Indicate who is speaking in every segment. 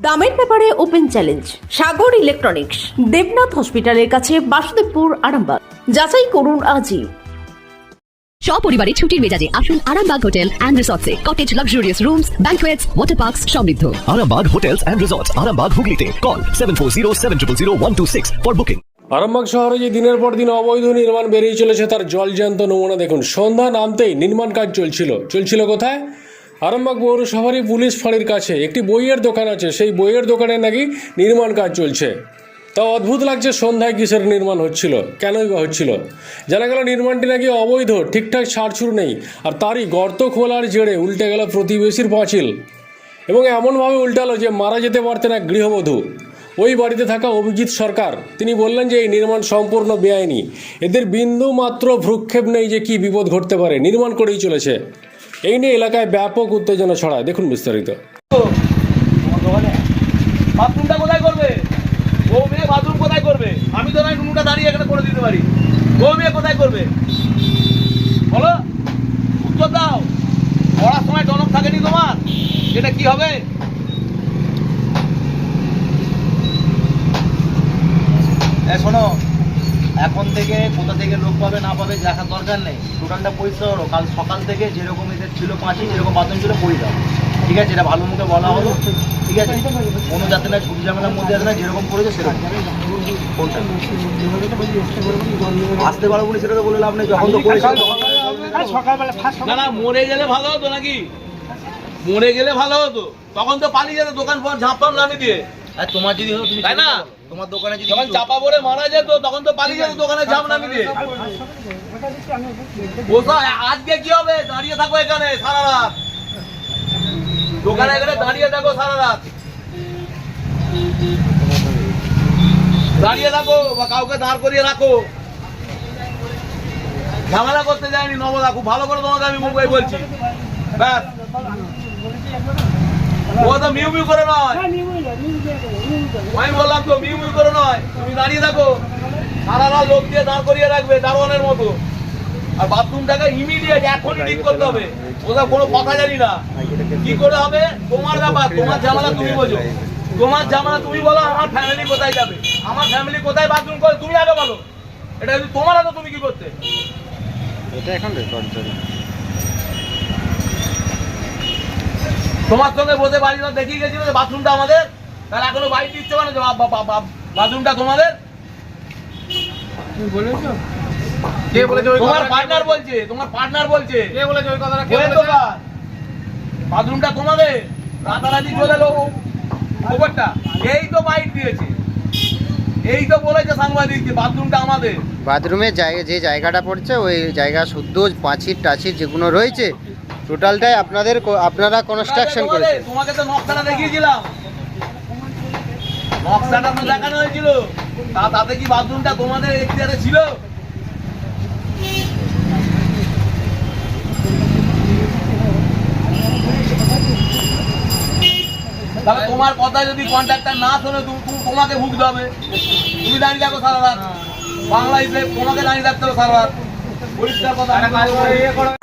Speaker 1: দামের ব্যাপারে open challenge Sagar electronics Debnath হসপিটালের কাছে বাসুদেবপুর আরামবাগ। যাচাই করুন আজই।
Speaker 2: সপরিবারে ছুটির মেজাজে আসুন Arambagh hotel and রিসর্টসে। Cottage luxurious rooms banquets water parks সমৃদ্ধ।
Speaker 3: Arambag Hotels and Resorts, Arambag Hooghly Call 740 for booking.
Speaker 4: Arambagh শহরে যে দিনের পর দিন অবৈধ নির্মাণ বেরিয়ে চলেছে তার জলজ্যান্ত নমুনা। দেখুন সন্ধ্যা নামতেই নির্মাণ কাজ চলছিল। চলছিল কোথায়? আরামবাগ পৌরসভারই পুলিশ ফাঁড়ির কাছে একটি বইয়ের দোকান আছে। সেই বইয়ের দোকানে নাকি নির্মাণ কাজ চলছে। তা অদ্ভুত লাগছে সন্ধ্যায় কিসের নির্মাণ হচ্ছিল, কেনই বা হচ্ছিল? জানা গেল নির্মাণটি নাকি অবৈধ, ঠিকঠাক ছাড়ছুড় নেই, আর তারই গর্ত খোলার জেড়ে উল্টে গেল প্রতিবেশীর পাঁচিল। এবং এমনভাবে উল্টালো যে মারা যেতে পারতেন এক গৃহবধূ। ওই বাড়িতে থাকা অভিজিৎ সরকার। তিনি বললেন যে, এই নির্মাণ সম্পূর্ণ বেআইনি। এদের বিন্দু মাত্র ভ্রুক্ষেপ নেই যে কি বিপদ ঘটতে পারে। নির্মাণ করেই চলেছে। এই নিয়ে এলাকায় ব্যাপক উত্তেজনা ছড়ায়। দেখুন বিস্তারিত।
Speaker 5: বাথরুমটা কোথায় করবে? মেয়ে বাথরুম কোথায় করবে? আমি তো নয়, নুনুটা দাঁড়িয়ে এখানে করে দিতে পারি। ও মেয়ে কোথায় করবে? বলো, উত্তর দাও। পড়ার সময় টনক থাকেনি তোমার? এটা কি হবে? শোনো এখন থেকে কোথা থেকে লোক পাবে না পাবে দেখার দরকার নেই। টোটালটা পরিষ্কার করো কাল সকাল থেকে যেরকম এদের ছিল পাঁচই যেরকম বাথরুম ছিল পড়ে যাও ঠিক আছে এটা ভালো মুখে বলা হলো। ঠিক আছে? কোনো যাতে না ছুটি ঝামেলার মধ্যে যাতে না যেরকম পড়েছে সেরকম। কোনটা? আসতে পারব বলে সেটা তো বলে লাভ নেই যখন তো করেছে। না না মরে গেলে ভালো হতো নাকি? মরে গেলে ভালো হতো। তখন তো পালিয়ে যেত দোকান ফোন ঝাঁপাম লানি দিয়ে। আর তোমার যদি হতো তাই না? তোমার দোকানে যদি যখন চাপা পড়ে মারা যেত তখন তো পালিয়ে যেত দোকানে ঝাঁপ নামি দিয়ে আজকে কি হবে? দাঁড়িয়ে থাকো এখানে সারা রাত। দোকানে এখানে দাঁড়িয়ে থাকো সারা রাত। দাঁড়িয়ে থাকো বা কাউকে দাঁড় করিয়ে রাখো। ঝামেলা করতে যায়নি নবদা খুব ভালো করে তোমাকে আমি মুম্বাই বলছি। ব্যাস। ও তো মিউ মিউ করে নয়। আমি বললাম তো মিউ মিউ করে নয়। তুমি দাঁড়িয়ে থাকো। সারা রাত লোক দিয়ে দাঁড় করিয়ে রাখবে দারোয়ানের মতো। আর বাথরুমটাকে ইমিডিয়েট এখনই ঠিক করতে হবে। ওটা কোনো কথা জানি না। কি করে হবে? তোমার ব্যাপার তোমার ঝামেলা তুমি বোঝো। তোমার ঝামেলা তুমি বলো আমার ফ্যামিলি কোথায় যাবে? আমার ফ্যামিলি কোথায় বাথরুম করে তুমি আগে বলো। এটা যদি তোমার আগে তুমি কি করতে? তোমার সঙ্গে বসে বাড়ি দেখিয়ে গেছিল যে বাথরুমটা আমাদের। তাহলে এখনও বাড়ি দিচ্ছে মানে বাথরুমটা তোমাদের?
Speaker 6: কে বলেছে
Speaker 5: তোমার পার্টনার বলছে তোমার পার্টনার বলছে।
Speaker 6: কে বলেছে ওই কথাটা? কে
Speaker 5: বইয়ের
Speaker 6: বলেছে?
Speaker 5: দোকান বাথরুমটা তোমাদের? রাতারাতি চলে এলো খবরটা এই তো বাইক দিয়েছে। এই তো বলেছে সাংবাদিক যে বাথরুমটা আমাদের।
Speaker 7: বাথরুমের জায়গা যে জায়গাটা পড়ছে ওই জায়গা শুদ্ধ পাঁচির টাচির যেগুলো রয়েছে টোটালটাই আপনাদের আপনারা কনস্ট্রাকশন করেছেন।
Speaker 5: তোমাকে তো নকশাটা দেখিয়েছিলাম। নকশাটা তো দেখানো হয়েছিল। তা তাতে কি বাথরুমটা তোমাদের এখতিয়ারে ছিল? তাহলে তোমার কথা যদি কন্ট্রাক্টর না শোনে তুমি তুমি- তোমাকে ভুগতে হবে। তুমি দাঁড়িয়ে থাকো সারা রাত। বাংলা হিসেবে তোমাকে দাঁড়িয়ে থাকতে হবে সারা রাত।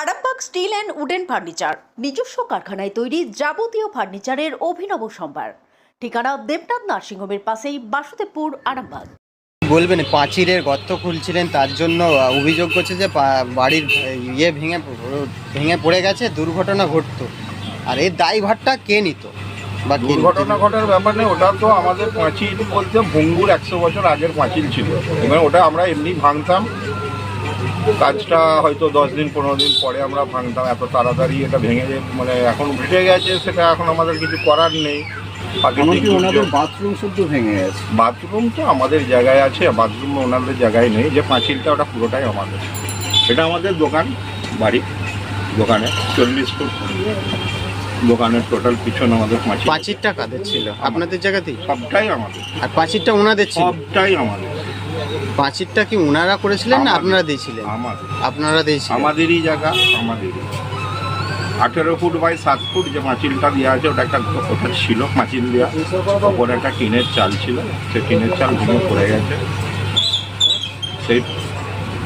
Speaker 1: Arambagh steel and wooden furniture নিজস্ব কারখানায় তৈরি যাবতীয় ফার্নিচারের অভিনব সম্ভার। ঠিকানা দেবনাথ নার্সিংহোমের পাশেই বাসুদেবপুর আরামবাগ।
Speaker 7: বলবেন পাঁচিরের গর্ত খুলছিলেন তার জন্য অভিযোগ করছে যে বাড়ির ইয়ে ভেঙে ভেঙে পড়ে গেছে দুর্ঘটনা ঘটতো। আর এর দায়ভারটা কে নিত? বা কে নিত?
Speaker 8: দুর্ঘটনা ঘটার ব্যাপার নেই ওটা তো আমাদের পাঁচিল বলতে ভঙ্গুর একশো বছর আগের পাঁচিল ছিল। এবার ওটা আমরা এমনি ভাঙতাম কাজটা হয়তো দশ দিন পনেরো দিন পরে আমরা ভাঙতাম এত তাড়াতাড়ি এটা ভেঙে যে মানে এখন উঠে গেছে সেটা এখন আমাদের কিছু করার নেই।
Speaker 6: বাথরুম শুদ্ধ ভেঙে গেছে।
Speaker 8: বাথরুম তো আমাদের জায়গায় আছে বাথরুম ওনাদের জায়গায় নেই যে পাঁচিলটা ওটা পুরোটাই আমাদের। এটা আমাদের দোকান বাড়ি দোকানে চল্লিশ ফুট। দোকানের টোটাল পিছন আমাদের পাঁচিল
Speaker 7: পাঁচিরটা কাদের ছিল? আপনাদের জায়গাতেই?
Speaker 8: সবটাই আমাদের।
Speaker 7: আর পাঁচিরটা ওনাদের
Speaker 8: সবটাই আমাদের।
Speaker 7: পাঁচিরটা কি ওনারা করেছিলেন না আপনারা দিয়েছিলেন?
Speaker 8: আমাদের।
Speaker 7: আপনারা দিয়েছিলেন?
Speaker 8: আমাদেরই জায়গা আমাদেরই। আঠেরো ফুট বাই সাত ফুট যে পাঁচিলটা দেওয়া আছে ওটা একটা ওটা ছিল পাঁচিল দেওয়া। ওপরে একটা টিনের চাল ছিল সেই টিনের চাল ভেঙে পড়ে গেছে। সেই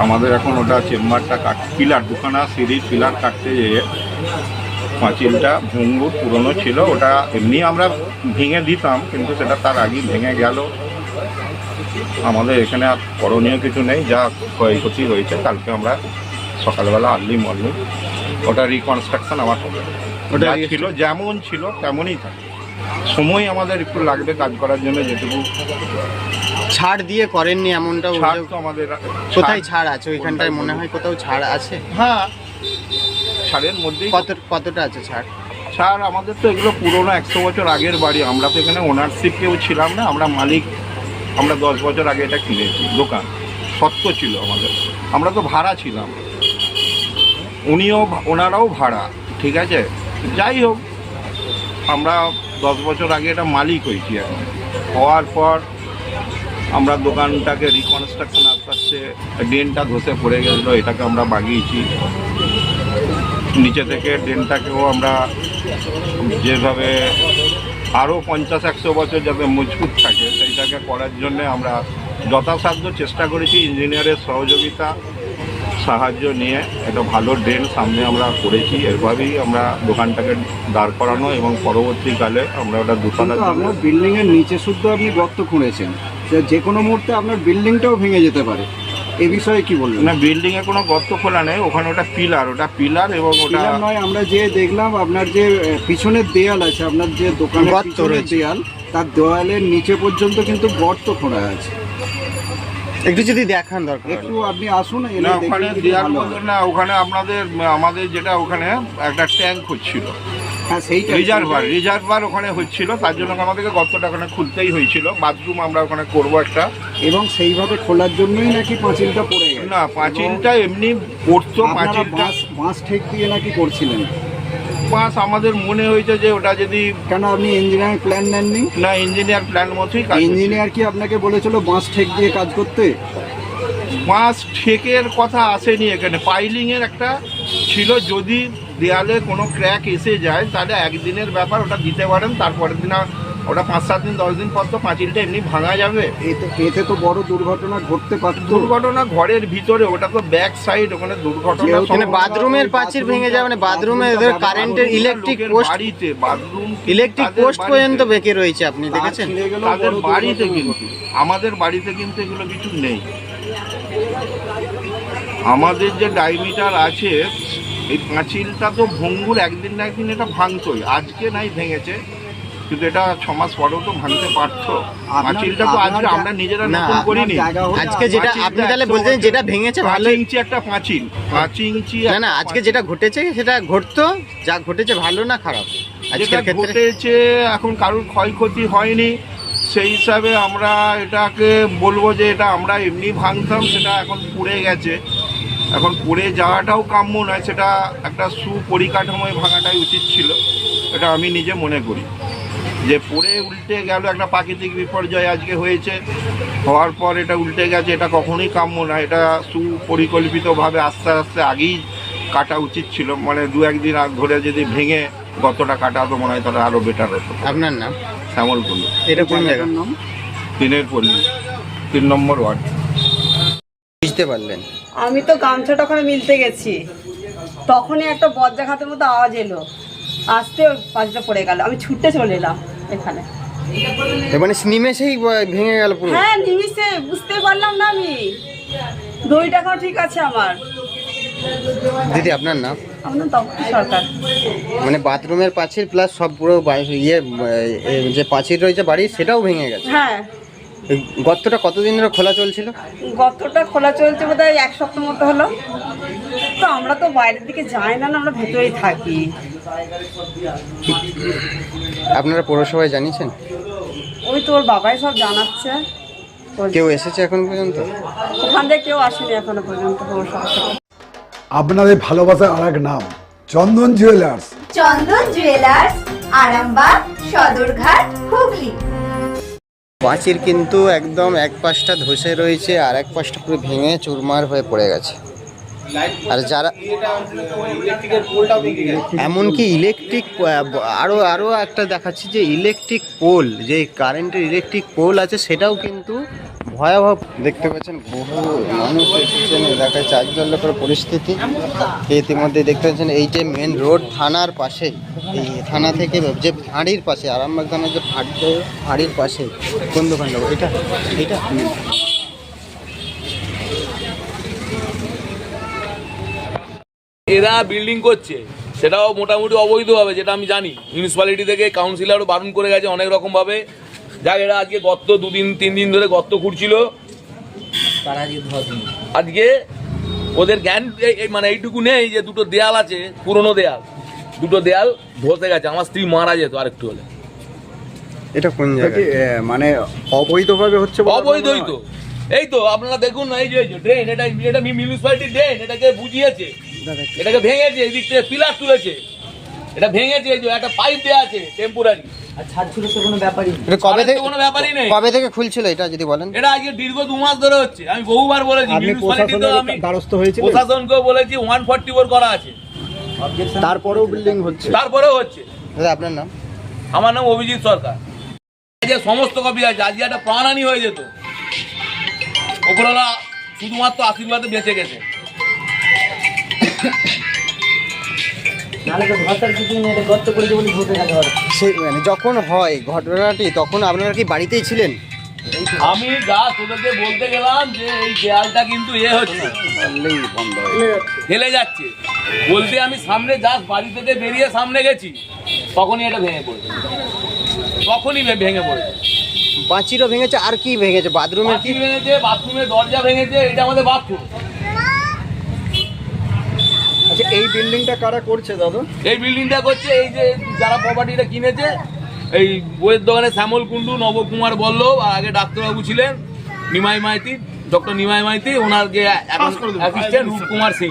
Speaker 8: আমাদের এখন ওটা চেম্বারটা কাট পিলার দুখানা সিঁড়ির পিলার কাটতে যেয়ে পাঁচিলটা ভঙ্গুর পুরনো ছিল ওটা এমনি আমরা ভেঙে দিতাম কিন্তু সেটা তার আগেই ভেঙে গেল। আমাদের এখানে আর করণীয় কিছু নেই যা ক্ষয়ক্ষতি হয়েছে কালকে আমরা সকালবেলা আর্লি মর্নিং ওটা রিকনস্ট্রাকশন আমার হবে। ওটা ছিল যেমন ছিল তেমনই থাকে। সময় আমাদের একটু লাগবে কাজ করার জন্য যেটুকু
Speaker 7: ছাড় দিয়ে করেননি এমনটা
Speaker 8: ছাড় তো আমাদের
Speaker 7: কোথায় ছাড় আছে? ওইখানটায় মনে হয় কোথাও ছাড় আছে।
Speaker 8: হ্যাঁ ছাড়ের মধ্যেই
Speaker 7: কত কতটা আছে ছাড়?
Speaker 8: ছাড় আমাদের তো এগুলো পুরোনো একশো বছর আগের বাড়ি। আমরা তো এখানে ওনারশিপ কেউ ছিলাম না আমরা মালিক। আমরা দশ বছর আগে এটা কিনেছি, দোকান। সত্য ছিল আমাদের। আমরা তো ভাড়া ছিলাম। উনিও ওনারাও ভাড়া, ঠিক আছে? যাই হোক, আমরা দশ বছর আগে এটা মালিক হয়েছি এখন। হওয়ার পর আমরা দোকানটাকে রিকনস্ট্রাকশন আস্তে আস্তে ড্রেনটা ধসে পড়ে গেছিল, এটাকে আমরা বাগিয়েছি। নিচে থেকে ড্রেনটাকেও আমরা যেভাবে আরও পঞ্চাশ একশো বছর যাতে মজবুত থাকে সেইটাকে করার জন্য আমরা যথাসাধ্য চেষ্টা করেছি ইঞ্জিনিয়ারের সহযোগিতা সাহায্য নিয়ে। একটা ভালো ড্রেন সামনে আমরা করেছি এভাবেই আমরা দোকানটাকে দাঁড় করানো এবং পরবর্তীকালে আমরা ওটা জন্য
Speaker 6: আপনার বিল্ডিং এর নিচে শুদ্ধ আপনি গর্ত খুঁড়েছেন। যে কোনো মুহূর্তে আপনার বিল্ডিংটাও ভেঙে যেতে পারে। এ বিষয়ে কি বলবেন
Speaker 8: না বিল্ডিংয়ে কোনো গর্ত খোলা নেই ওখানে ওটা পিলার ওটা পিলার এবং ওটা
Speaker 6: নয় আমরা যে দেখলাম আপনার যে পিছনের দেয়াল আছে আপনার যে দোকানের
Speaker 7: গর্ত রয়েছে।
Speaker 6: দেয়াল তার দেওয়ালের নিচে পর্যন্ত কিন্তু গর্ত খোঁড়া আছে
Speaker 7: একটু যদি দেখান দরকার
Speaker 6: একটু আপনি আসুন
Speaker 8: না ওখানে
Speaker 6: হয়।
Speaker 8: না ওখানে আপনাদের আমাদের যেটা ওখানে একটা ট্যাঙ্ক হচ্ছিল রিজার্ভার রিজার্ভার ওখানে হচ্ছিল তার জন্য আমাদেরকে গর্তটা ওখানে খুলতেই হয়েছিল। বাথরুম আমরা ওখানে করব একটা।
Speaker 6: এবং সেইভাবে খোলার জন্যই নাকি পাঁচিলটা পড়ে
Speaker 8: না পাঁচিলটা এমনি পড়তো পাঁচিলটা
Speaker 6: বাঁশ বাঁশ ঠেক দিয়ে নাকি করছিলেন?
Speaker 8: পাঁচ আমাদের মনে হয়েছে যে ওটা যদি
Speaker 6: কেন আপনি ইঞ্জিনিয়ারিং প্ল্যান নেননি?
Speaker 8: না ইঞ্জিনিয়ার প্ল্যান মতোই কাজ
Speaker 6: ইঞ্জিনিয়ার কি আপনাকে বলেছিল বাঁশ ঠেক দিয়ে কাজ করতে?
Speaker 8: পাঁচ ঠেকের কথা আসেনি এখানে। পাইলিং এর একটা ছিল যদি দেয়ালে কোনো ক্র্যাক এসে যায় তাহলে একদিনের ব্যাপার ওটা দিতে পারেন তারপরের দিন ওটা পাঁচ সাত দিন দশ দিন পর তো পাঁচিলটা এমনি ভাঙা যাবে।
Speaker 6: এতে এতে তো বড় দুর্ঘটনা ঘটতে পারত।
Speaker 8: দুর্ঘটনা ঘরের ভিতরে ওটা তো ব্যাক সাইড ওখানে দুর্ঘটনা
Speaker 7: মানে বাথরুমের পাঁচিল ভেঙে যাওয়া মানে বাথরুমে এদের কারেন্টের ইলেকট্রিক পোস্ট
Speaker 8: বাড়িতে বাথরুম
Speaker 7: ইলেকট্রিক পোস্ট পর্যন্ত বেঁকে রয়েছে আপনি দেখেছেন?
Speaker 8: তাদের বাড়িতে কিন্তু আমাদের বাড়িতে কিন্তু এগুলো কিছু নেই। আমাদের যে ডাইমিটার আছে এই পাঁচিলটা তো ভঙ্গুর একদিন না একদিন এটা ভাঙতোই আজকে নাই ভেঙেছে কিন্তু এটা ছ মাস পরেও তো ভাঙতে পারতো পাঁচিলটা তো আজকে আমরা নিজেরা নতুন করিনি।
Speaker 7: আজকে যেটা আপনি তাহলে বলছেন যেটা ভেঙেছে ভালো
Speaker 8: ইঞ্চি একটা পাঁচিল। পাঁচ ইঞ্চি
Speaker 7: না না আজকে যেটা ঘটেছে সেটা ঘটতো যা ঘটেছে ভালো না খারাপ?
Speaker 8: যেটা
Speaker 7: আজকের
Speaker 8: ঘটেছে এখন কারোর ক্ষয়ক্ষতি হয়নি। সেই হিসাবে আমরা এটাকে বলব যে এটা আমরা এমনি ভাঙতাম সেটা এখন পুড়ে গেছে। এখন পুড়ে যাওয়াটাও কাম্য নয় সেটা একটা সুপরিকাঠামোয় ভাঙাটাই উচিত ছিল এটা আমি নিজে মনে করি। যে পড়ে উল্টে গেল একটা প্রাকৃতিক বিপর্যয় আজকে হয়েছে হওয়ার পর এটা উল্টে গেছে এটা কখনোই কাম্য না এটা সুপরিকল্পিতভাবে আস্তে আস্তে আগেই কাটা উচিত ছিল মানে দু একদিন আগ ধরে যদি ভেঙে গতটা কাটা তো মনে হয় তাহলে আরও বেটার হতো।
Speaker 7: আপনার নাম?
Speaker 8: শ্যামল পল্লী
Speaker 7: এটা কোন জায়গা?
Speaker 6: জায়গাটার নাম
Speaker 8: তিনের পল্লী তিন নম্বর ওয়ার্ড।
Speaker 7: বুঝতে পারলেন।
Speaker 9: আমি তো গামছাটা ওখানে মিলতে গেছি। তখনই একটা বজ্রাঘাতের মতো আওয়াজ এলো। আসতে পাঁচটা পড়ে গেল। আমি ছুটে চলে এলাম এখানে।
Speaker 7: মানে নিমেষেই ভেঙে গেল পুরো।
Speaker 9: হ্যাঁ নিমিষে। বুঝতে পারলাম না আমি। দই টাকাও ঠিক আছে আমার।
Speaker 7: দিদি আপনার নাম?
Speaker 9: আপনার সরকার।
Speaker 7: মানে বাথরুমের পাঁচিল প্লাস সব পুরো ইয়ে যে পাঁচিল রয়েছে বাড়ি সেটাও ভেঙে গেছে?
Speaker 9: হ্যাঁ।
Speaker 7: গর্তটা কতদিন ধরে খোলা চলছিল?
Speaker 9: গতটা খোলা চলছে বোধ হয় এক সপ্তাহ মতো হলো। তো আমরা তো বাইরের দিকে যাই না না আমরা ভেতরেই থাকি।
Speaker 7: আপনারা পৌরসভায় জানিয়েছেন?
Speaker 9: ওই তো ওর বাবাই সব জানাচ্ছে।
Speaker 7: কেউ এসেছে এখন পর্যন্ত?
Speaker 9: ওখান থেকে কেউ আসেনি এখনও পর্যন্ত পৌরসভা
Speaker 10: আপনাদের ভালোবাসার আর এক নাম চন্দন জুয়েলার্স
Speaker 11: চন্দন জুয়েলার্স আরামবাগ সদরঘাট হুগলি।
Speaker 7: পাঁচিল কিন্তু একদম এক পাশটা ধসে রয়েছে আর এক পাশটা পুরো ভেঙে চুরমার হয়ে পড়ে গেছে। আর যারা এমনকি ইলেকট্রিক আরও আরও একটা দেখাচ্ছি যে ইলেকট্রিক পোল, যে কারেন্টের ইলেকট্রিক পোল আছে সেটাও কিন্তু ভয়াবহ দেখতে পাচ্ছেন, বহু মানুষ এসেছেন এলাকায় চার জলের করে পরিস্থিতি ইতিমধ্যে দেখতে পাচ্ছেন, এই যে মেন রোড থানার পাশে, এই থানা থেকে যে ফাঁড়ির পাশে, আরামবাগ থানার যে ফাঁড়ি, ফাঁড়ির পাশে কোন দোকানটা এটা এটা
Speaker 5: এরা বিল্ডিং করছে, সেটাও মোটামুটি অবৈধভাবে, যেটা আমি জানি। মিউনিসিপ্যালিটি থেকে কাউন্সিলারও বারণ করে গেছে অনেক রকমভাবে। যাক এরা আজকে গর্ত দুদিন তিন দিন ধরে গর্ত খুঁড়ছিল। আজকে ওদের জ্ঞান এই- এই মানে এইটুকু নেই যে দুটো দেয়াল আছে পুরনো দেয়াল। দুটো দেয়াল ধসে গেছে আমার স্ত্রী মারা যেত আরেকটু হলে।
Speaker 7: এটা কোন জায়গায়?
Speaker 6: মানে অবৈধভাবে হচ্ছে
Speaker 5: অবৈধই তো। এই তো আপনারা দেখুন না এই যে ড্রেন এটা এটা মিউনিসিপ্যালিটি ড্রেন এটাকে বুঝিয়েছে? এটাকে ভেঙেছে এই দিক থেকে পিলার তুলেছে। এটা ভেঙেছে এই যে একটা পাইপ দেওয়া আছে টেম্পোরারি
Speaker 7: কবে থেকে
Speaker 5: কোনো ব্যাপারই নেই।
Speaker 7: কবে থেকে খুলছিল এটা যদি বলেন?
Speaker 5: এটা আজকে দীর্ঘ দু মাস ধরে হচ্ছে। আমি বহুবার বলেছি প্রশাসনকেও বলেছি ওয়ান ফর্টি ফোর করা আছে।
Speaker 6: তারপরেও বিল্ডিং হচ্ছে।
Speaker 5: তারপরেও হচ্ছে।
Speaker 7: দাদা আপনার নাম?
Speaker 5: আমার নাম অভিজিৎ সরকার। যে সমস্ত কপি আছে আজকে একটা প্রাণহানি হয়ে যেত। ওপরওয়ালা শুধুমাত্র আশীর্বাদে বেঁচে গেছে।
Speaker 7: সে মানে যখন হয় ঘটনাটি তখন আপনারা কি বাড়িতেই ছিলেন?
Speaker 5: আমি যা তোদেরকে বলতে গেলাম যে এই দেয়ালটা কিন্তু এ হচ্ছে। ফেলে যাচ্ছে। বলতে আমি সামনে জাস্ট বাড়ি থেকে বেরিয়ে সামনে গেছি তখনই এটা ভেঙে পড়ে তখনই ভেঙে পড়ে
Speaker 7: বাঁচিরও ভেঙেছে আর কি ভেঙেছে? বাথরুমের কি?
Speaker 5: ভেঙেছে বাথরুমের দরজা ভেঙেছে এটা আমাদের বাথরুম।
Speaker 6: আচ্ছা এই বিল্ডিংটা কারা করছে দাদা?
Speaker 5: এই বিল্ডিংটা করছে এই যে যারা প্রপার্টিটা কিনেছে এই বইয়ের দোকানে শ্যামল কুণ্ডু নবকুমার বল্লভ আর আগে ডাক্তারবাবু ছিলেন নিমাই মাইতি ডক্টর নিমাই মাইতি ওনার যে অ্যাসিস্ট্যান্ট রূপকুমার সিং।